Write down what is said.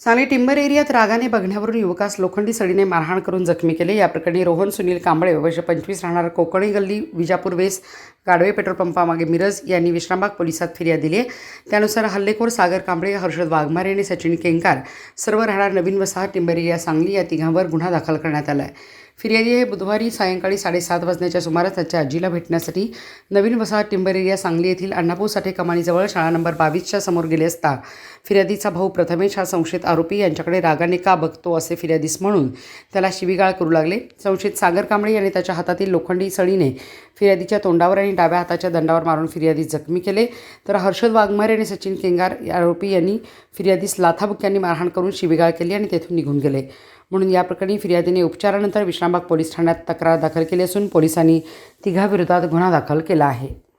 Sangli timber एरियात रागाने बघण्यावरून युवकास लोखंडी सडीने मारहाण करून जखमी केले. या प्रकरणी रोहन सुनील कांबळे वर्ष पंचवीस राहणार कोकणी गल्ली विजापूर वेस गाडवे पेट्रोल पंपामागे मिरज यांनी विश्रामबाग पोलिसात फिर्याद दिली आहे. त्यानुसार हल्लेखोर सागर कांबळे हर्षद वाघमारे आणि सचिन केंकार सर्व राहणार नवीन वसाहत टिंबर एरिया सांगली या तिघांवर गुन्हा दाखल करण्यात आला आहे. फिर्यादी हे बुधवारी सायंकाळी साडेसात वाजण्याच्या सुमारास त्याच्या आजीला भेटण्यासाठी नवीन वसाहत टिंबर एरिया सांगली येथील अण्णाभाऊ साठे कमानीजवळ शाळा नंबर बावीसच्या समोर गेले असता फिर्यादीचा भाऊ प्रथमेश हा संशयित आरोपी यांच्याकडे रागाने का बघतो असे फिर्यादीस म्हणून त्याला शिवीगाळ करू लागले. संशयित सागर कांबळे यांनी त्याच्या हातातील लोखंडी सळीने फिर्यादीच्या तोंडावर आणि डाव्या हाताच्या दंडावर मारून फिर्यादी जखमी केले. तर हर्षद वाघमारे आणि सचिन केंगार या आरोपी यांनी फिर्यादीस लाथाबुक्यांनी मारहाण करून शिवीगाळ केली आणि तेथून निघून गेले. म्हणून या प्रकरणी फिर्यादीने उपचारानंतर विश्रामबाग पोलीस ठाण्यात तक्रार दाखल केली असून पोलिसांनी तिघाविरोधात गुन्हा दाखल केला आहे.